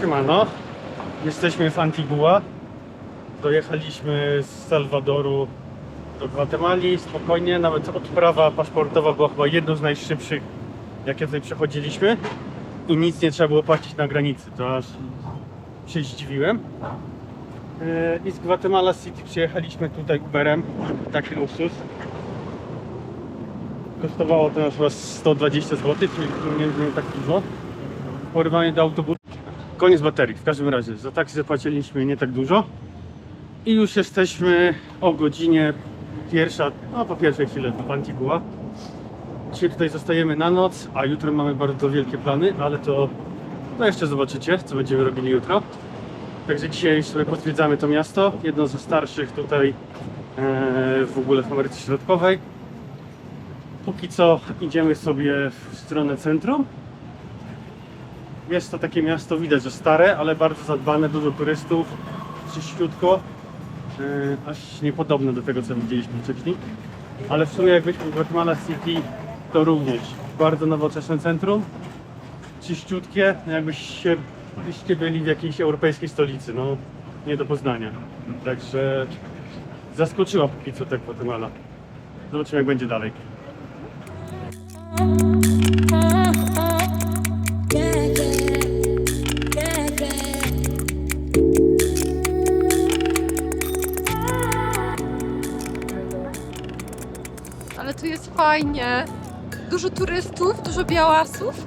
Siemano, jesteśmy w Antigua. Dojechaliśmy z Salwadoru do Gwatemali, spokojnie, nawet odprawa paszportowa była chyba jedną z najszybszych, jakie tutaj przechodziliśmy. I nic nie trzeba było płacić na granicy, to aż się zdziwiłem. E, I z Guatemala City przyjechaliśmy tutaj Uberem, taki luksus. Kosztowało to nas chyba 120 zł, czyli nie, tak dużo. Porywanie do autobusu. Koniec baterii, w każdym razie. Za taksi zapłaciliśmy nie tak dużo. I już jesteśmy o godzinie pierwsza, no po pierwszej chwili w Antigua. Dzisiaj tutaj zostajemy na noc, a jutro mamy bardzo wielkie plany, ale to no jeszcze zobaczycie, co będziemy robili jutro. Także dzisiaj sobie pozwiedzamy to miasto, jedno ze starszych tutaj e, w ogóle w Ameryce Środkowej. Póki co idziemy sobie w stronę centrum. Jest to takie miasto, widać, że stare, ale bardzo zadbane, dużo turystów, czyściutko. Yy, aż niepodobne do tego, co widzieliśmy wcześniej. Ale w sumie jak byliśmy w Guatemala City, to również bardzo nowoczesne centrum. Czyściutkie, no jakbyś się, byście byli w jakiejś europejskiej stolicy, no nie do poznania. Także zaskoczyła póki co ta Guatemala. Zobaczymy jak będzie dalej. Fajnie. Dużo turystów, dużo białasów.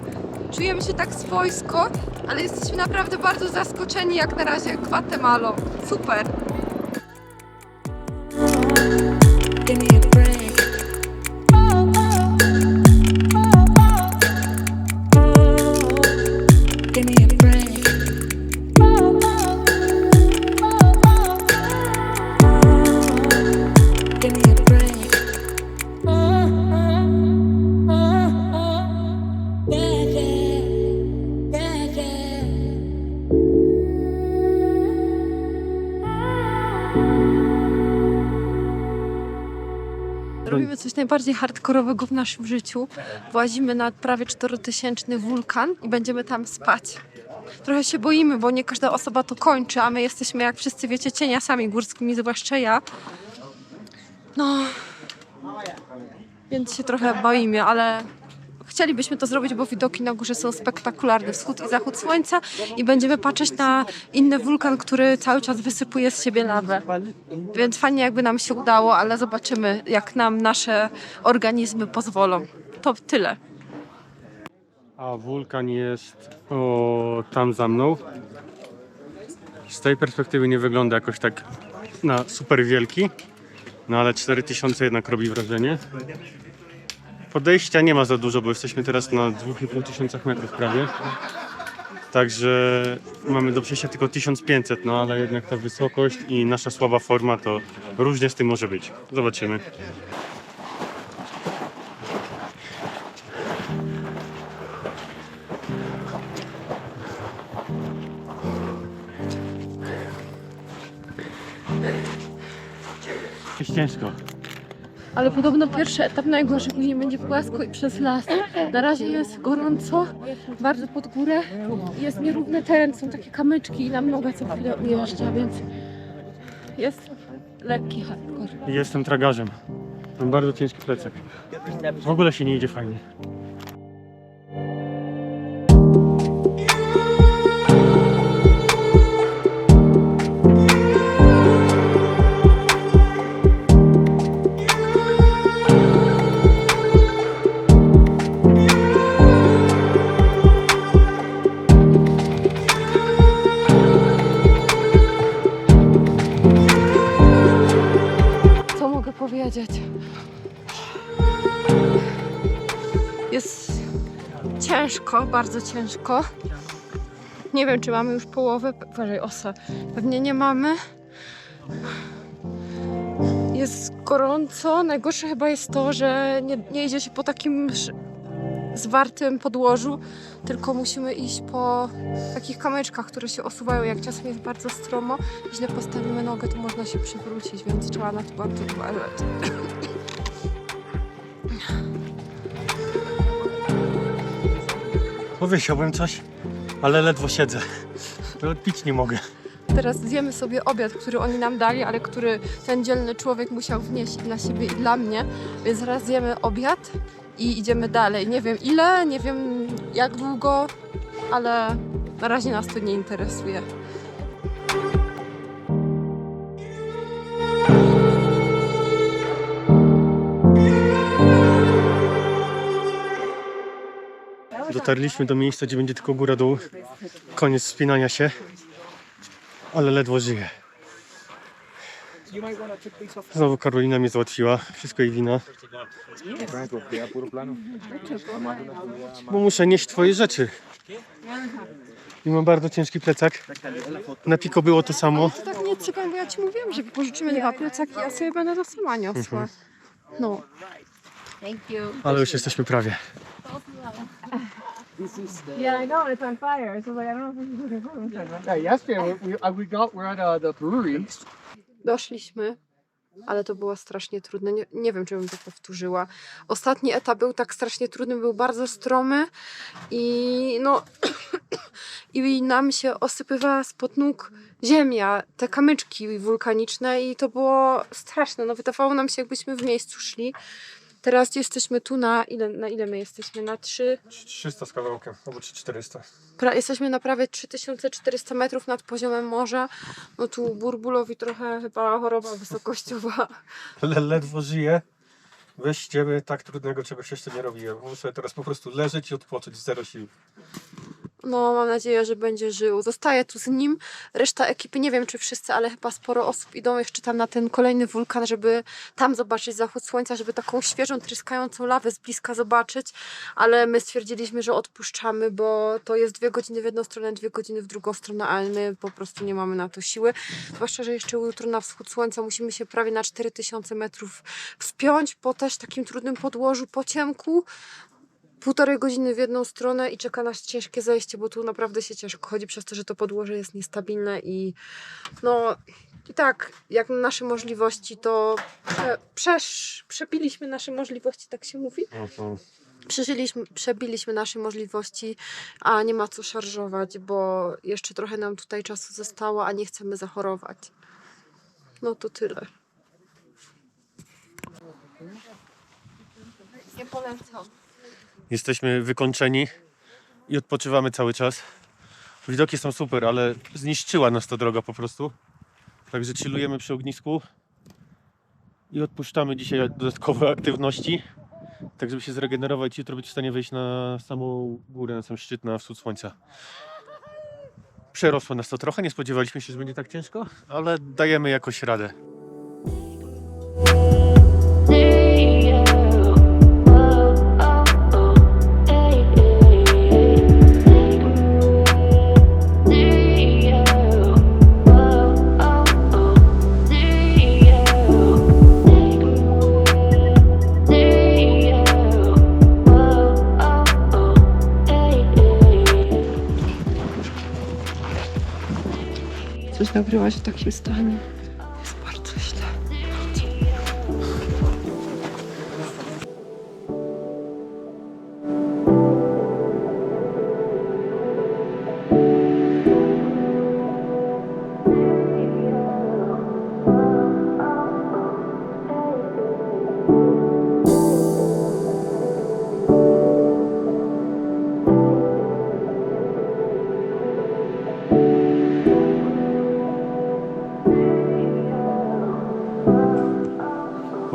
Czujemy się tak swojsko, ale jesteśmy naprawdę bardzo zaskoczeni jak na razie Gwatemalą. Super. Robimy coś najbardziej hardkorowego w naszym życiu. Włazimy na prawie 4000 wulkan i będziemy tam spać. Trochę się boimy, bo nie każda osoba to kończy, a my jesteśmy, jak wszyscy wiecie, cieniasami górskimi, zwłaszcza ja. No, więc się trochę boimy, ale chcielibyśmy to zrobić, bo widoki na górze są spektakularne. Wschód i zachód słońca i będziemy patrzeć na inny wulkan, który cały czas wysypuje z siebie lawę. Więc fajnie jakby nam się udało, ale zobaczymy jak nam nasze organizmy pozwolą. To tyle. A wulkan jest o, tam za mną. Z tej perspektywy nie wygląda jakoś tak na super wielki, no ale 4000 jednak robi wrażenie. Podejścia nie ma za dużo, bo jesteśmy teraz na 2,5 tysiącach metrów prawie. Także mamy do przejścia tylko 1500, no ale jednak ta wysokość i nasza słaba forma to różnie z tym może być. Zobaczymy. Jest ciężko. Ale podobno pierwszy etap najgorszy, później będzie płasko i przez las. Na razie jest gorąco, bardzo pod górę. Jest nierówny teren, są takie kamyczki i nam noga co chwilę ujeżdża, więc jest lekki hardcore. Jestem tragarzem. Mam bardzo ciężki plecak. W ogóle się nie idzie fajnie. Bardzo ciężko. Nie wiem, czy mamy już połowę. Uważaj, osa. Pewnie nie mamy. Jest gorąco. Najgorsze chyba jest to, że nie, nie idzie się po takim zwartym podłożu, tylko musimy iść po takich kamyczkach, które się osuwają, jak czasem jest bardzo stromo. Źle postawimy nogę, to można się przewrócić, więc trzeba na to bardzo uważać. Powiedziałbym coś, ale ledwo siedzę. Pić nie mogę. Teraz zjemy sobie obiad, który oni nam dali, ale który ten dzielny człowiek musiał wnieść dla siebie i dla mnie. Więc zaraz zjemy obiad i idziemy dalej. Nie wiem ile, nie wiem jak długo, ale na razie nas to nie interesuje. Dotarliśmy do miejsca, gdzie będzie tylko góra dół. Koniec spinania się. Ale ledwo żyję. Znowu Karolina mnie załatwiła. Wszystko jej wina. Bo muszę nieść twoje rzeczy. I mam bardzo ciężki plecak. Na Piko było to samo. To tak nie cypam, bo ja ci mówiłam, że pożyczymy dwa plecaki, ja sobie będę to sama niosła. No. Ale już jesteśmy prawie. Yeah, I know, it's on fire. So like, I don't know if this is Yeah, yesterday we, we, uh, we got we're at uh, the brewery. Doszliśmy, ale to było strasznie trudne. Nie, nie wiem, czy bym to powtórzyła. Ostatni etap był tak strasznie trudny, był bardzo stromy i no i nam się osypywała spod nóg ziemia, te kamyczki wulkaniczne i to było straszne. No wydawało nam się, jakbyśmy w miejscu szli. Teraz jesteśmy tu na ile, na ile my jesteśmy? Na 3, 300 z kawałkiem, albo 400. pra, jesteśmy na prawie 3400 metrów nad poziomem morza. No tu Burbulowi trochę chyba choroba wysokościowa. Le ledwo żyję. Weźcie tak trudnego czegoś jeszcze nie robiłem. Muszę teraz po prostu leżeć i odpocząć, zero sił. No, mam nadzieję, że będzie żył. Zostaję tu z nim. Reszta ekipy, nie wiem czy wszyscy, ale chyba sporo osób idą jeszcze tam na ten kolejny wulkan, żeby tam zobaczyć zachód słońca, żeby taką świeżą, tryskającą lawę z bliska zobaczyć. Ale my stwierdziliśmy, że odpuszczamy, bo to jest dwie godziny w jedną stronę, dwie godziny w drugą stronę, ale my po prostu nie mamy na to siły. Zwłaszcza, że jeszcze jutro na wschód słońca musimy się prawie na 4000 metrów wspiąć po też takim trudnym podłożu, po ciemku półtorej godziny w jedną stronę i czeka nas ciężkie zejście, bo tu naprawdę się ciężko chodzi przez to, że to podłoże jest niestabilne i no i tak, jak na nasze możliwości, to prze, przesz, przepiliśmy nasze możliwości, tak się mówi. Przeżyliśmy, przebiliśmy nasze możliwości, a nie ma co szarżować, bo jeszcze trochę nam tutaj czasu zostało, a nie chcemy zachorować. No to tyle. Nie polecam. Jesteśmy wykończeni i odpoczywamy cały czas. Widoki są super, ale zniszczyła nas ta droga po prostu. Także chillujemy przy ognisku i odpuszczamy dzisiaj dodatkowe aktywności, tak żeby się zregenerować i jutro być w stanie wejść na samą górę, na sam szczyt, na wschód słońca. Przerosło nas to trochę, nie spodziewaliśmy się, że będzie tak ciężko, ale dajemy jakoś radę. Coś nagrywać w takim stanie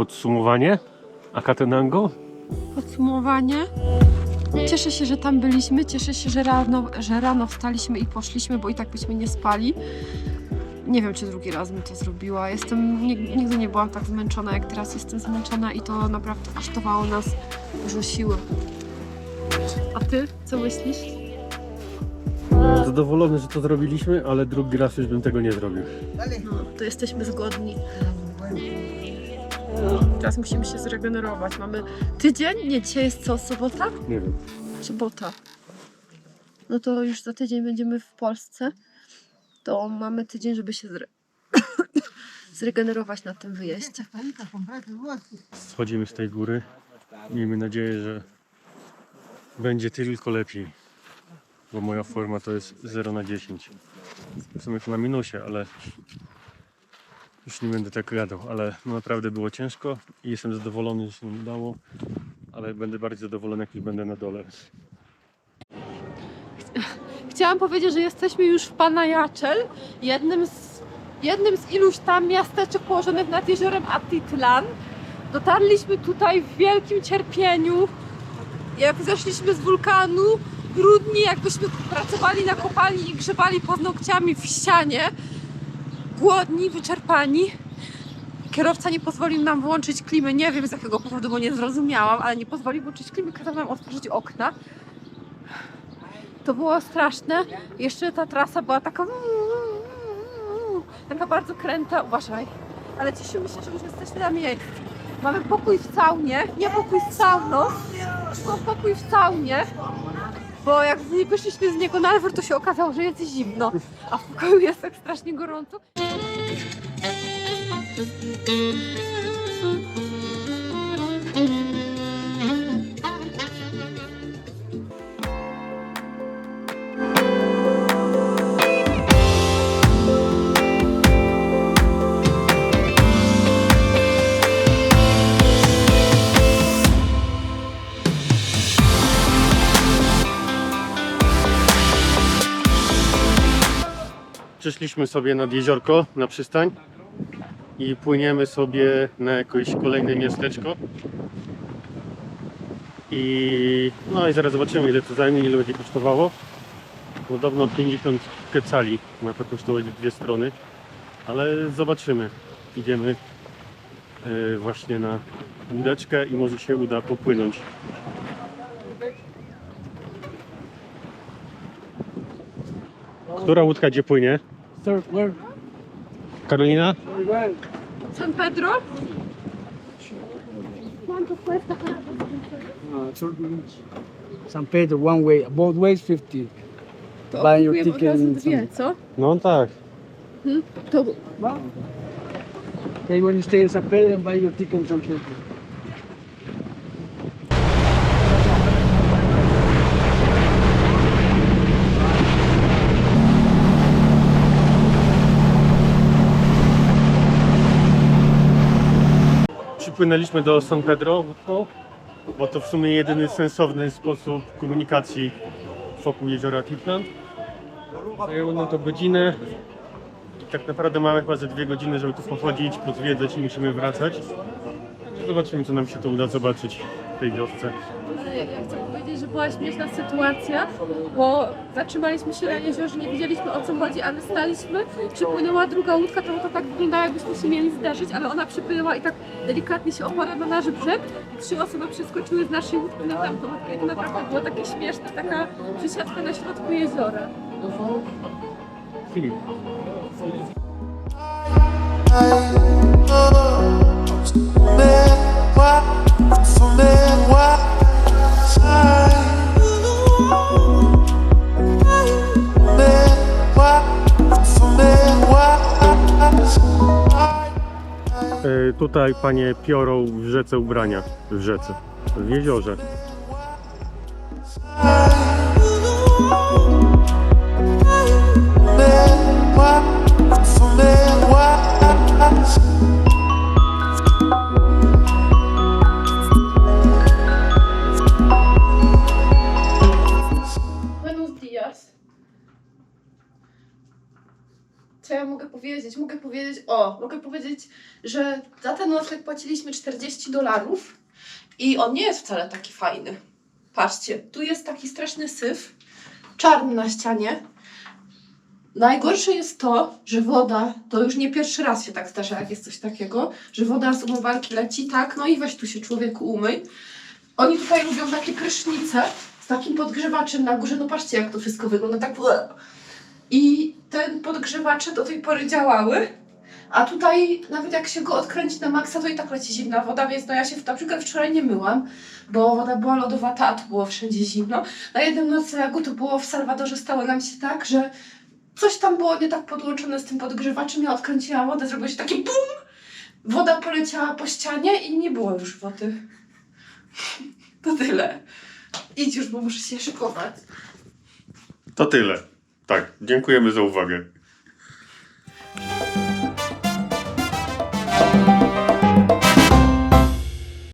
Podsumowanie? Akatenango? Podsumowanie. Cieszę się, że tam byliśmy. Cieszę się, że rano, że rano wstaliśmy i poszliśmy, bo i tak byśmy nie spali. Nie wiem, czy drugi raz bym to zrobiła. Jestem, nig- nigdy nie byłam tak zmęczona, jak teraz jestem zmęczona i to naprawdę kosztowało nas dużo siły. A ty, co myślisz? Zadowolony, że to zrobiliśmy, ale drugi raz już bym tego nie zrobił. No, to jesteśmy zgodni. Teraz musimy się zregenerować. Mamy tydzień? Nie, dzisiaj jest co? Sobota? Nie wiem. Sobota. No to już za tydzień będziemy w Polsce. To mamy tydzień, żeby się zre... zregenerować na tym wyjeździe. Schodzimy z tej góry. Miejmy nadzieję, że będzie tylko lepiej. bo moja forma to jest 0 na 10. W sumie to na minusie, ale już nie będę tak gadał, ale naprawdę było ciężko i jestem zadowolony, że się udało, ale będę bardziej zadowolony, jak już będę na dole. Chciałam powiedzieć, że jesteśmy już w Panajaczel, jednym z, jednym z iluś tam miasteczek położonych nad jeziorem Atitlan. Dotarliśmy tutaj w wielkim cierpieniu. Jak zeszliśmy z wulkanu, brudni, jakbyśmy pracowali na kopalni i grzebali paznokciami w ścianie. Głodni, wyczerpani. Kierowca nie pozwolił nam włączyć klimy. Nie wiem z jakiego powodu, bo nie zrozumiałam, ale nie pozwolił włączyć klimy, kazał nam otworzyć okna. To było straszne. Jeszcze ta trasa była taka. Taka bardzo kręta. Uważaj. Ale cieszymy się, że już jesteśmy na miejscu. Mamy pokój w saunie. Nie pokój z sauną, tylko pokój w saunie. Bo jak wyszliśmy z niego na dwór, to się okazało, że jest zimno. A w pokoju jest tak strasznie gorąco. Przyszliśmy sobie nad jeziorko, na przystań i płyniemy sobie na jakieś kolejne miasteczko. I no i zaraz zobaczymy ile to zajmie, ile będzie kosztowało. Podobno 50 kecali ma to kosztować dwie strony, ale zobaczymy. Idziemy e, właśnie na łódeczkę i może się uda popłynąć. Która łódka gdzie płynie? Sir, where? Carolina? Where? San Pedro? Sur San Pedro, one way, both ways 50. To Buy your kupujemy od ticket razu and dwie, some- co? No tak. To Okay, when you stay in San Pedro, buy your ticket in San Pedro. Przypłynęliśmy do San Pedro łódką, bo to w sumie jedyny sensowny sposób komunikacji wokół jeziora Titlan. Zajęło nam to godzinę. I tak naprawdę mamy chyba ze dwie godziny, żeby tu pochodzić, pozwiedzać i musimy wracać. Zobaczymy, co nam się tu uda zobaczyć tej wiosce. Ja chcę powiedzieć, że była śmieszna sytuacja, bo zatrzymaliśmy się na jeziorze, nie wiedzieliśmy o co chodzi, ale staliśmy, przypłynęła druga łódka, to, to tak wyglądało jakbyśmy się mieli zderzyć, ale ona przypłynęła i tak delikatnie się oparła na nasz brzeg i trzy osoby przeskoczyły z naszej łódki na tamtą łódkę i to naprawdę było takie śmieszne, taka przesiadka na środku jeziora. Filip. E, Tutaj panie piorą w rzece ubrania. W rzece. W jeziorze. Co ja mogę powiedzieć? Mogę powiedzieć, o, mogę powiedzieć, że za ten nocleg płaciliśmy 40 dolarów i on nie jest wcale taki fajny. Patrzcie, tu jest taki straszny syf, czarny na ścianie. Najgorsze jest to, że woda, to już nie pierwszy raz się tak zdarza, jak jest coś takiego, że woda z umywalki leci tak, no i weź tu się człowieku umyj. Oni tutaj lubią takie prysznice z takim podgrzewaczem na górze. No patrzcie, jak to wszystko wygląda. Tak. I ten podgrzewacze do tej pory działały. A tutaj nawet jak się go odkręci na maksa, to i tak leci zimna woda, więc no ja się na przykład wczoraj nie myłam, bo woda była lodowata, a tu było wszędzie zimno. Na jednym noclegu to było w Salwadorze stało nam się tak, że coś tam było nie tak podłączone z tym podgrzewaczem, ja odkręciłam wodę, zrobiło się takie bum! Woda poleciała po ścianie i nie było już wody. To tyle. Idź już, bo muszę się szykować. To tyle. Tak, dziękujemy za uwagę.